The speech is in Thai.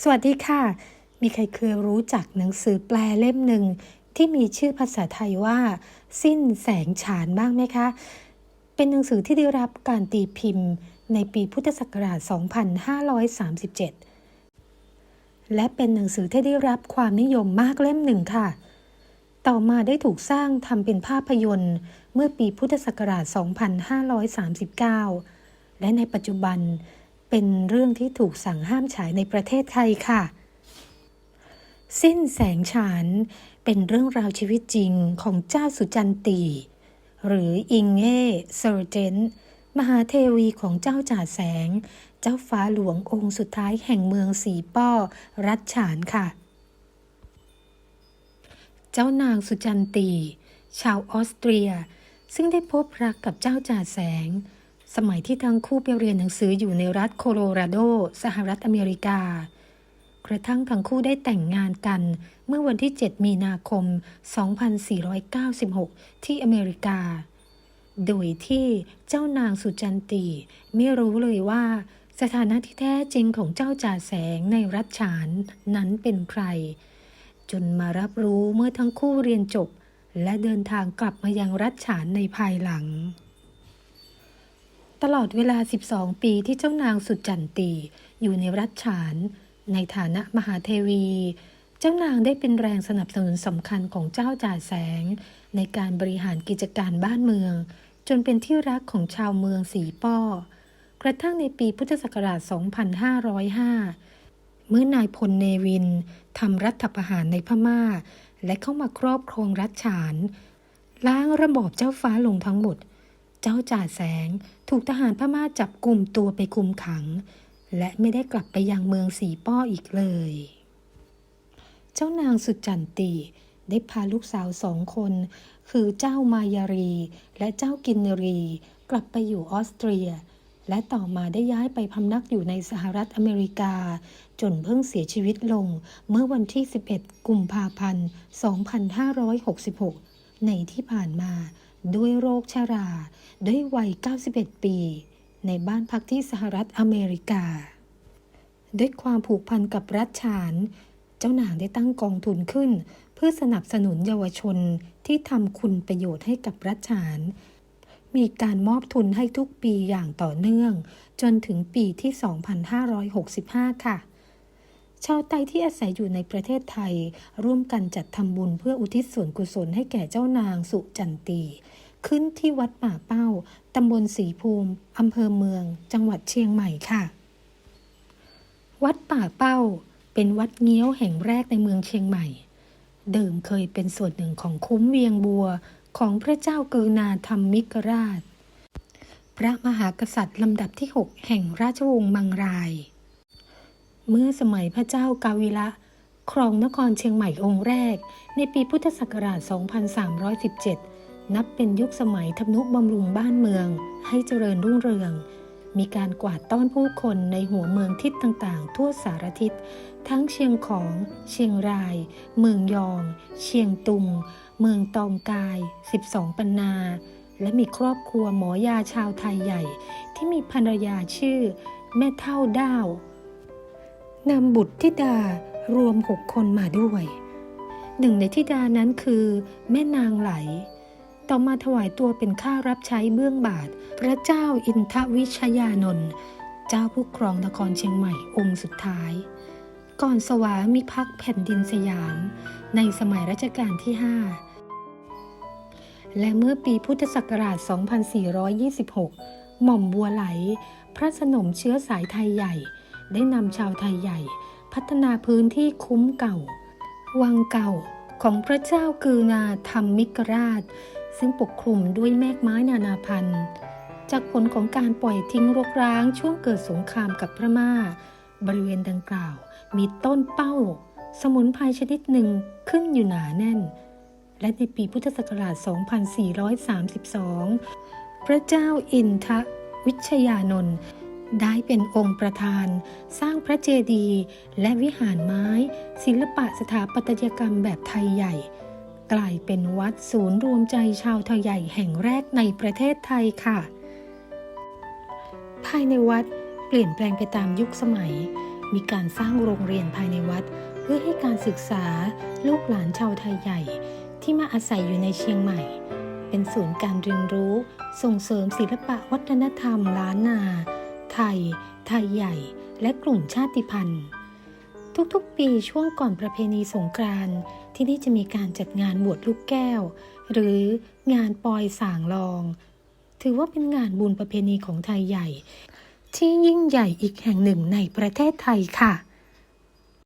สวัสดีค่ะ มีใครเคยรู้จักหนังสือแปลเล่มหนึ่งที่มีชื่อภาษาไทยว่า สิ้นแสงฉานบ้างไหมคะ เป็นหนังสือที่ได้รับการตีพิมพ์ในปีพุทธศักราช 2537 และเป็นหนังสือที่ได้รับความนิยมมากเล่มหนึ่งค่ะ ต่อมาได้ถูกสร้างทำเป็นภาพยนตร์ เมื่อปีพุทธศักราช 2539 และในปัจจุบัน เป็นเรื่องที่ถูกสั่งห้ามฉายในประเทศไทยค่ะ สิ้นแสงฉานเป็นเรื่องราวชีวิตจริงของเจ้าสุจันตี หรืออิงเง่เซอร์เจนมหาเทวีของเจ้าจ่าแสง เจ้าฟ้าหลวงองค์สุดท้ายแห่งเมืองสีป้อ รัชฉานค่ะ เจ้านางสุจันตี ชาวออสเตรีย ซึ่งได้พบรักกับเจ้าจ่าแสง สมัยที่ทั้งคู่ไปเรียนหนังสืออยู่ในรัฐโคโลราโด สหรัฐอเมริกา กระทั่งทั้งคู่ได้แต่งงานกัน เมื่อวันที่ 7 มีนาคม 2496 ที่อเมริกา โดยที่เจ้านางสุจันตีไม่รู้เลยว่าสถานะที่แท้จริงของเจ้าจ่าแสงในรัฐฉานนั้นเป็นใคร จนมารับรู้เมื่อทั้งคู่เรียนจบ และเดินทางกลับมายังรัฐฉานในภายหลัง ตลอดเวลา 12 ปีที่เจ้านางสุดจันตี อยู่ในรัฐฉาน ในฐานะมหาเทวี เจ้านางได้เป็นแรงสนับสนุนสำคัญของเจ้าจ่าแสง ในการบริหารกิจการบ้านเมือง จนเป็นที่รักของชาวเมืองสีป้อ กระทั่งในปีพุทธศักราช 2505 เมื่อนายพลเนวินทำรัฐประหารในพม่า และเข้ามาครอบครองรัฐฉาน ล้างระบอบเจ้าฟ้าลงทั้งหมด เจ้าจ่าแสงถูกทหารพม่าจับกลุ่มตัวไปคุมขัง และไม่ได้กลับไปยังเมืองสีป้ออีกเลย เจ้านางสุดจันตีได้พาลูกสาวสองคน คือเจ้ามายารี และเจ้ากินนรี กลับไปอยู่ออสเตรีย และต่อมาได้ย้ายไปพำนักอยู่ในสหรัฐอเมริกา จนเพิ่งเสียชีวิตลงเมื่อวันที่ 11 กุมภาพันธ์ 2566 ในที่ผ่านมา ด้วยโรคชรา ด้วยวัย 91 ปี ในบ้านพักที่สหรัฐอเมริกา ด้วยความผูกพันกับรัฐฉาน เจ้านางได้ตั้งกองทุนขึ้น เพื่อสนับสนุนเยาวชนที่ทำคุณประโยชน์ให้กับรัฐฉาน มีการมอบทุนให้ทุกปีอย่างต่อเนื่อง จนถึงปีที่ 2565 ค่ะ ชาวไทยที่อาศัยอยู่ในประเทศไทย ร่วมกันจัดทำบุญเพื่ออุทิศส่วนกุศลให้แก่เจ้านางสุจันตีขึ้นที่วัดป่าเป้า ตำบลศรีภูมิ อำเภอเมือง จังหวัดเชียงใหม่ค่ะ วัดป่าเป้า เป็นวัดเงี้ยวแห่งแรกในเมืองเชียงใหม่ เดิมเคยเป็นส่วนหนึ่งของคุ้มเวียงบัวของพระเจ้าเกินาธรรมิกราช พระมหากษัตริย์ลำดับที่ 6 แห่งราชวงศ์มังราย เมื่อสมัยพระเจ้ากาวิละ ครองนครเชียงใหม่องค์แรก ในปีพุทธศักราช 2317 นับเป็นยุคสมัยทำนุบำรุงบ้านเมือง ให้เจริญรุ่งเรือง มีการกวาดต้อนผู้คนในหัวเมืองทิศต่างๆ ทั่วสารทิศ ทั้งเชียงของ เชียงราย เมืองยอง เชียงตุง เมืองตองกาย 12 ปันนา และมีครอบครัวหมอยาชาวไทยใหญ่ ที่มีภรรยาชื่อ แม่เท่าด้าว นำบุตรธิดารวมหกคนมาด้วย หนึ่งในธิดานั้นคือแม่นางไหล ต่อมาถวายตัวเป็นข้ารับใช้เบื้องบาท พระเจ้าอินทวิชยานนท์เจ้าผู้ครองนครเชียงใหม่องค์สุดท้าย ก่อนสวามิภักดิ์แผ่นดินสยาม ในสมัยรัชกาลที่5และเมื่อปีพุทธศักราช 2426 หม่อมบัวไหล พระสนมเชื้อสายไทยใหญ่ ได้นำชาวไทยใหญ่ พัฒนาพื้นที่คุ้มเก่า วังเก่าของพระเจ้ากือนาธรรมมิกราช ซึ่งปกคลุมด้วยแมกไม้นานาพันธุ์ จากผลของการปล่อยทิ้งรกร้างช่วงเกิดสงครามกับพม่า บริเวณดังกล่าว มีต้นเป้า สมุนไพรชนิดหนึ่งขึ้นอยู่หนาแน่น และในปีพุทธศักราช 2432 พระเจ้าอินทวิชยานนท์ ได้เป็นองค์ประธาน สร้างพระเจดีย์และวิหารไม้ ศิลปะสถาปัตยกรรมแบบไทยใหญ่ กลายเป็นวัดศูนย์รวมใจชาวไทยใหญ่แห่งแรกในประเทศไทยค่ะ ภายในวัดเปลี่ยนแปลงไปตามยุคสมัย มีการสร้างโรงเรียนภายในวัด เพื่อให้การศึกษาลูกหลานชาวไทยใหญ่ ที่มาอาศัยอยู่ในเชียงใหม่ เป็นศูนย์การเรียนรู้ ส่งเสริมศิลปะวัฒนธรรมล้านนา ไทย ไทยใหญ่ และกลุ่มชาติพันธุ์ ทุกๆ ปีช่วงก่อนประเพณีสงกรานต์ที่นี่จะมีการจัดงานบวชลูกแก้ว หรืองานปอยสางลอง ถือว่าเป็นงานบุญประเพณีของไทยใหญ่ ที่ยิ่งใหญ่อีกแห่งหนึ่งในประเทศไทยค่ะ